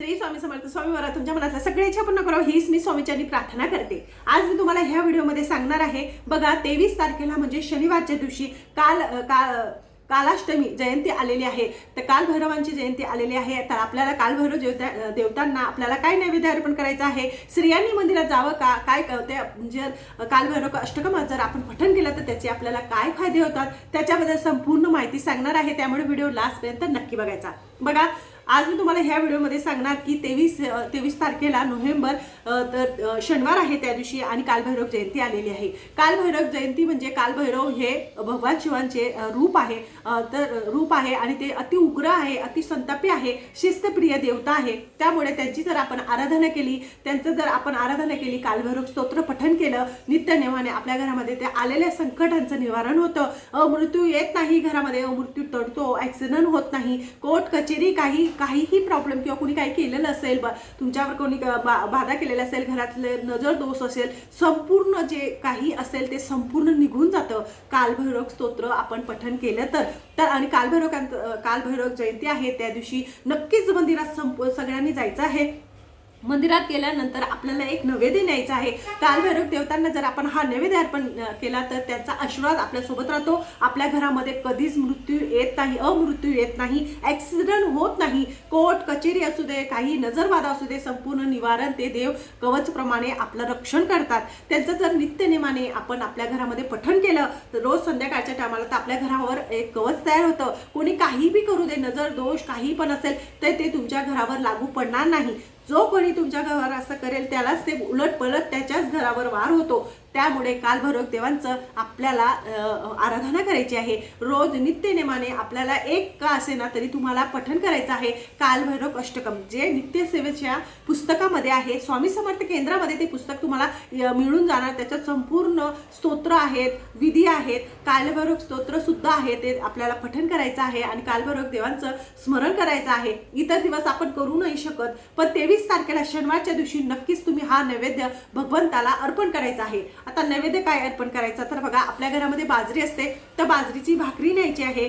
श्री स्वामी समर्थ स्वामी मला तुमच्या मनातल्या सगळ्या इच्छा पूर्ण करावं हीच मी स्वामीच्यांनी प्रार्थना करते. आज मी तुम्हाला ह्या व्हिडिओमध्ये सांगणार आहे बघा तेवीस तारखेला म्हणजे शनिवारच्या दिवशी काल का कालाष्टमी जयंती आलेली आहे. तर काल भैरवांची जयंती आलेली आहे. तर आपल्याला काल भैरव देवता देवतांना आपल्याला काय नैवेद्य अर्पण करायचं आहे? स्त्रियांनी मंदिरात जावं का? काय ते म्हणजे काल भैरव अष्टकम जर आपण पठण केलं तर त्याचे आपल्याला काय फायदे होतात? त्याच्याबद्दल संपूर्ण माहिती सांगणार आहे. त्यामुळे व्हिडिओ लास्टपर्यंत नक्की बघायचा. बघा आज मी तुम्हाला ह्या व्हिडिओमध्ये सांगणार की तेवीस तेवीस तारखेला नोव्हेंबर तर शनिवार आहे त्या दिवशी आणि कालभैरव जयंती आलेली आहे. कालभैरव जयंती म्हणजे कालभैरव हे भगवान शिवांचे रूप आहे. तर रूप आहे आणि ते अति उग्र आहे अति संतापी आहे शिस्तप्रिय देवता आहे. त्यामुळे त्यांची जर आपण आराधना केली त्यांचं जर आपण आराधना केली कालभैरव स्तोत्र पठन केलं नित्यनेमाने आपल्या घरामध्ये ते आलेल्या संकटांचं निवारण होतं. अमृत्यू येत नाही घरामध्ये अमृत्यू तडतो ॲक्सिडेंट होत नाही कोर्ट कचेरी काही काहीही प्रॉब्लेम किंवा कोणी काही केलेलं असेल बा तुमच्यावर कोणी बा बाधा केलेला असेल घरातले नजर दोष असेल संपूर्ण जे काही असेल ते संपूर्ण निघून जातं. कालभैरव स्तोत्र आपण पठण केलं तर. तर आणि कालभैरव कालभैरव जयंती आहे त्या दिवशी नक्कीच मंदिरात संप सगळ्यांनी जायचं आहे. मंदिरात गेल्यानंतर आपल्याला एक नैवेद्य न्यायचा आहे. कालभैरव देवतांना जर आपण हा नैवेद्य अर्पण केला तर त्यांचा आशीर्वाद आपल्यासोबत राहतो. आपल्या घरामध्ये कधीच मृत्यू येत नाही अमृत्यू येत नाही ॲक्सिडेंट होत नाही. कोर्ट कचेरी असू दे काही नजरवादा असू दे संपूर्ण निवारण ते देव कवचप्रमाणे आपलं रक्षण करतात. त्यांचं जर नित्यनेमाने आपण आपल्या घरामध्ये पठण केलं तर रोज संध्याकाळच्या टायमाला तर आपल्या घरावर एक कवच तयार होतं. कोणी काही बी करू दे नजर दोष काही पण असेल तर ते तुमच्या घरावर लागू पडणार नाही. जो कोणी तुमच्या घरावर असं करेल त्यालाच ते उलट पलट त्याच्याच घरावर वार होतो. त्यामुळे कालभैरव देवांचं आपल्याला आराधना करायची आहे. रोज नित्यनेमाने आपल्याला एक का असेना तरी तुम्हाला पठण करायचं आहे. कालभैरव अष्टकम जे नित्यसेवेच्या पुस्तकामध्ये आहे स्वामी समर्थ केंद्रामध्ये ते पुस्तक तुम्हाला मिळून जाणार. त्याच्यात संपूर्ण स्तोत्र आहेत विधी आहेत. कालभैरव स्तोत्र सुद्धा आहे ते आपल्याला पठण करायचं आहे आणि कालभैरव देवांचं स्मरण करायचं आहे. इतर दिवस आपण करू नाही शकत पण तेवीस तारखेला शनिवारच्या दिवशी नक्कीच तुम्ही हा नैवेद्य भगवंताला अर्पण करायचा आहे. आता नैवेद्य काय अर्पण करायचा? तर बघा आपल्या घरामध्ये बाजरी असते. तर बाजरीची भाकरी न्यायची आहे.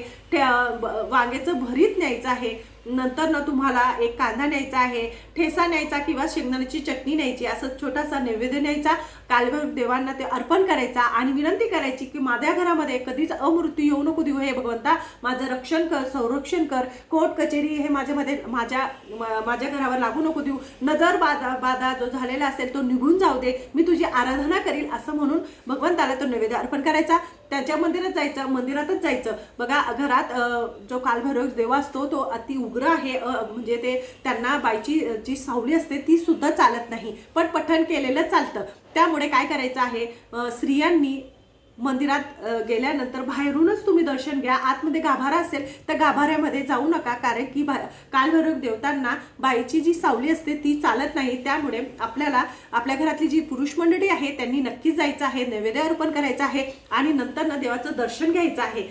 वांग्याचं भरीत न्यायचं आहे. नंतर ना तुम्हाला एक कांदा न्यायचा आहे ठेसा न्यायचा किंवा शेंगदाण्याची चटणी न्यायची असं छोटासा नैवेद्य न्यायचा कालभर देवांना ते अर्पण करायचा आणि विनंती करायची की माझ्या घरामध्ये कधीच अमृत्यू येऊ नको देऊ हे भगवंता माझं रक्षण कर संरक्षण कर कोर्ट कचेरी हे माझ्यामध्ये माझ्या माझ्या घरावर लागू नको देऊ नजर बाधा बाधा जो झालेला असेल तो निघून जाऊ दे मी तुझी आराधना करील असं म्हणून भगवंताला तो नैवेद्य अर्पण करायचा. त्याच्या मंदिरात जायचं मंदिरातच जायचं. बघा घरात जो कालभैरव देव असतो तो अति उग्र आहे म्हणजे ते त्यांना बाईची जी सावली असते ती सुद्धा चालत नाही. पण पठण केलेलं चालतं. त्यामुळे काय करायचं आहे? स्त्रियांनी मंदिरात गेल्यानंतर बाहेरूनच तुम्ही दर्शन घ्या. आतमध्ये गाभारा असेल तर गाभाऱ्यामध्ये जाऊ नका. कारण की बा कालभैरव देवतांना बाईची जी सावली असते ती चालत नाही. त्यामुळे आपल्याला आपल्या घरातली जी पुरुष मंडळी आहे त्यांनी नक्कीच जायचं आहे नैवेद्य अर्पण करायचं आहे आणि नंतर ना देवाचं दर्शन घ्यायचं आहे.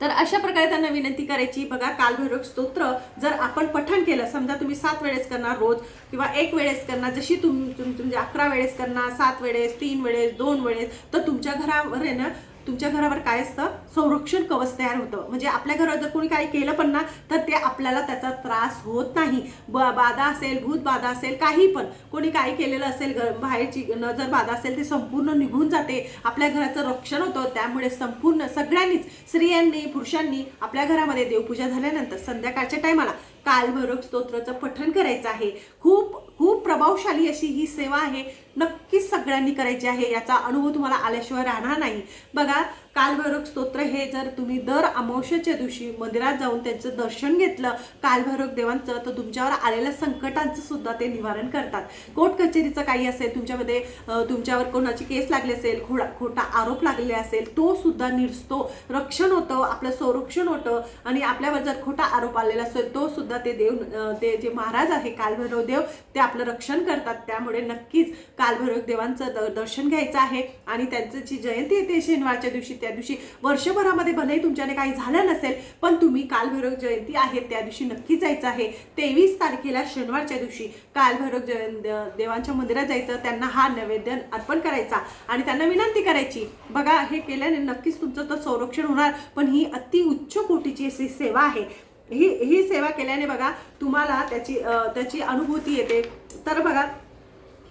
तर अशा प्रकारे त्यांना विनंती करायची बघा कालभैरव स्तोत्र जर आपण पठण केलं समजा तुम्ही सात वेळेस करणार रोज किंवा एक वेळेस करणार जशी तुम तुम तुमच्या अकरा वेळेस करणार सात वेळेस तीन वेळेस दोन वेळेस तर तुमच्या घरावर आहे ना तुमच्या घरावर काय असतं? संरक्षण कवच तयार होतं. म्हणजे आपल्या घरावर जर कोणी काही केलं पण ना तर ते आपल्याला त्याचा त्रास होत नाही. ब बाधा असेल भूत बाधा असेल काही पण. कोणी काही केलेलं असेल घर बाहेरची नजर बाधा असेल ते संपूर्ण निघून जाते. आपल्या घराचं रक्षण होतं. त्यामुळे संपूर्ण सगळ्यांनीच स्त्रियांनी पुरुषांनी आपल्या घरामध्ये देवपूजा झाल्यानंतर संध्याकाळच्या टायमाला कालभैरव स्तोत्राचं पठण करायचं आहे. खूप खूप प्रभावशाली अशी ही सेवा आहे. नक्कीच सगळ्यांनी करायची आहे याचा अनुभव तुम्हाला आल्याशिवाय राहणार नाही. बघा कालभैरव स्तोत्र हे जर तुम्ही दर अमावस्येच्या दिवशी मंदिरात जाऊन त्यांचं दर्शन घेतलं कालभैरव देवांचं तर तुमच्यावर आलेल्या संकटांचं सुद्धा ते निवारण करतात. कोर्ट कचेरीचं काही असेल तुमच्यामध्ये तुमच्यावर कोणाची केस लागली असेल खोडा खोटा आरोप लागलेला असेल तो सुद्धा निरसतो. रक्षण होतं आपलं संरक्षण होतं. आणि आपल्यावर जर खोटा आरोप आलेला असेल तो सुद्धा ते देव ते जे महाराज आहे कालभैरव देव त्या आपलं रक्षण करतात त्यामुळे नक्कीच कालभैरव देवांचं द- दर्शन घ्यायचं आहे. आणि त्यांचं जी जयंती येते शनिवारच्या दिवशी त्या दिवशी वर्षभरामध्ये भलेही तुमच्याने काही झालं नसेल पण तुम्ही कालभैरव जयंती आहे त्या दिवशी नक्की जायचं आहे. तेवीस तारखेला शनिवारच्या दिवशी कालभैरव जय देवांच्या मंदिरात जायचं त्यांना हा नैवेद्य अर्पण करायचा. आणि त्यांना विनंती करायची बघा हे केल्याने नक्कीच तुमचं तर संरक्षण होणार पण ही अति उच्च कोटीची अशी सेवा आहे. ही ही सेवा केल्याने बघा तुम्हाला त्याची त्याची अनुभूती येते. तर बघा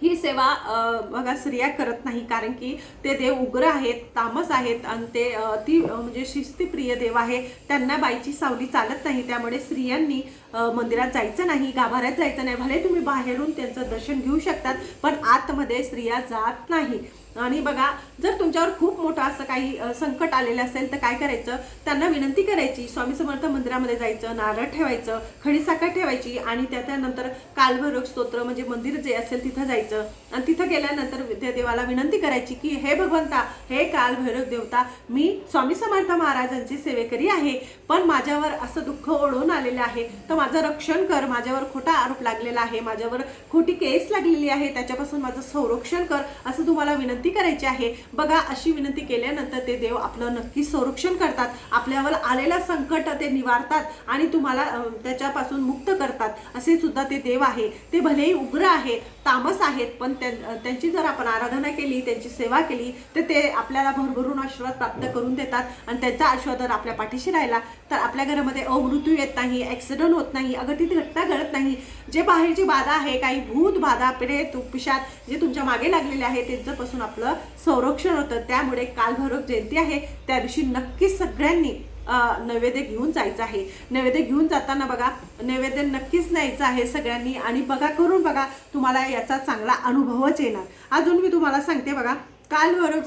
ही सेवा बघा स्त्रिया करत नाही कारण की ते देव उग्र आहेत तामस आहेत आणि ते ती म्हणजे शिस्तीप्रिय देव आहे. त्यांना बाईची सावली चालत नाही त्यामुळे स्त्रियांनी मंदिरात जायचं नाही गाभाऱ्यात जायचं नाही भले तुम्ही बाहेरून त्यांचं दर्शन घेऊ शकतात पण आतमध्ये स्त्रिया जात नाही. आणि बघा जर तुमच्यावर खूप मोठं असं काही संकट आलेलं असेल तर काय करायचं? त्यांना विनंती करायची स्वामी समर्थ मंदिरामध्ये जायचं नारळ ठेवायचं खडीसाखर ठेवायची आणि त्या त्यानंतर कालभैरव स्तोत्र म्हणजे मंदिर जे असेल तिथं जायचं. आणि तिथं गेल्यानंतर त्या देवाला विनंती करायची की हे भगवंता हे कालभैरव देवता मी स्वामी समर्थ महाराजांची सेवेकरी आहे पण माझ्यावर असं दुःख ओढून आलेलं आहे तर माझं रक्षण कर माझ्यावर खोटा आरोप लागलेला आहे माझ्यावर खोटी केस लागलेली आहे त्याच्यापासून माझं संरक्षण कर असं तुम्हाला विनंती करायची आहे. बघा अशी विनंती केल्यानंतर ते देव आपलं नक्की संरक्षण करतात. आपल्यावर आलेलं संकट ते निवारतात आणि तुम्हाला त्याच्यापासून मुक्त करतात. असे सुद्धा ते देव आहे. ते भलेही उग्र आहे तामस आहेत पण त्यां- त्यांची जर आपण आराधना केली त्यांची सेवा केली तर ते आपल्याला भरभरून आशीर्वाद प्राप्त करून देतात आणि त्यांचा आशीर्वाद जर आपल्या पाठीशी राहिला तर आपल्या घरामध्ये अमृत्यू येत नाही ॲक्सिडंट होत नाही अगतित घटना घडत नाही. जे बाहेरची बाधा आहे काही भूत बाधा प्रेत पिशात जे तुमच्या मागे लागलेले आहे त्यांच्यापासून आपलं संरक्षण होतं त्यामुळे कालभैरव जयंती आहे त्या दिवशी नक्कीच सगळ्यांनी नैवेद्य घेऊन जायचं आहे. नैवेद्य घेऊन जाताना बघा नैवेद्य नक्कीच न्यायचं आहे सगळ्यांनी. आणि बघा करून बघा तुम्हाला याचा चांगला अनुभवच येणार. अजून मी तुम्हाला सांगते बघा कालभैरव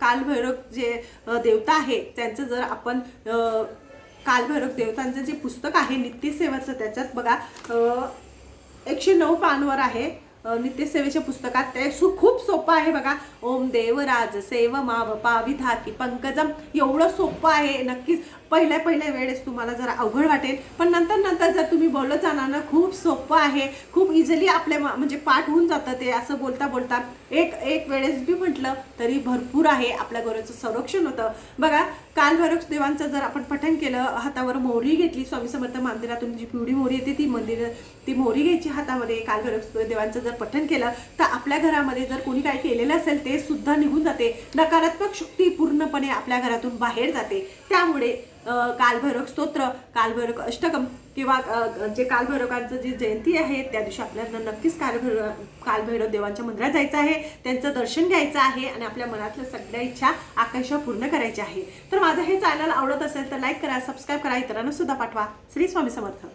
कालभैरव जे देवता आहे त्यांचं जर आपण कालभैरव देवतांचं जे पुस्तक आहे नित्यसेवाचं त्याच्यात बघा एकशे नऊ पानवर आहे. नित्यसेवेच्या पुस्तकात ते सु खूप सोपं आहे बघा. ओम देवराज सेव मा बपा विधाती पंकजम. एवढं सोपं आहे नक्कीच. पहिल्या पहिल्या वेळेस तुम्हाला जरा अवघड वाटेल पण नंतर नंतर जर तुम्ही बोलत जाणार ना खूप सोपं आहे. खूप इझिली आपल्या म्हणजे पाठ होऊन जातं ते असं बोलता बोलता. एक एक वेळेस बी म्हटलं तरी भरपूर आहे आपल्या घराचं संरक्षण होतं. बघा कालभैरव देवांचं जर आपण पठण केलं हातावर मोहरी घेतली स्वामी समर्थ मंदिरातून जी पिवळी मोहरी येते ती मंदिर ती मोहरी घ्यायची हातामध्ये. कालभैरव देवांचं जर जर पठण केलं तर आपल्या घरामध्ये जर कोणी काय केलेलं असेल ते सुद्धा निघून जाते. नकारात्मक शक्ती पूर्णपणे आपल्या घरातून बाहेर जाते. त्यामुळे कालभैरव स्तोत्र कालभैरव अष्टकम किंवा जे कालभैरवांचं जी जयंती आहे त्या दिवशी आपल्याला नक्कीच कालभैरव कालभैरव देवांच्या मंदिरात जायचं आहे. त्यांचं दर्शन घ्यायचं आहे आणि आपल्या मनातल्या सगळ्या इच्छा आकांक्षा पूर्ण करायच्या आहे. तर माझं हे चॅनल आवडत असेल तर लाईक करा सबस्क्राईब करा इतरांना सुद्धा पाठवा. श्री स्वामी समर्थ.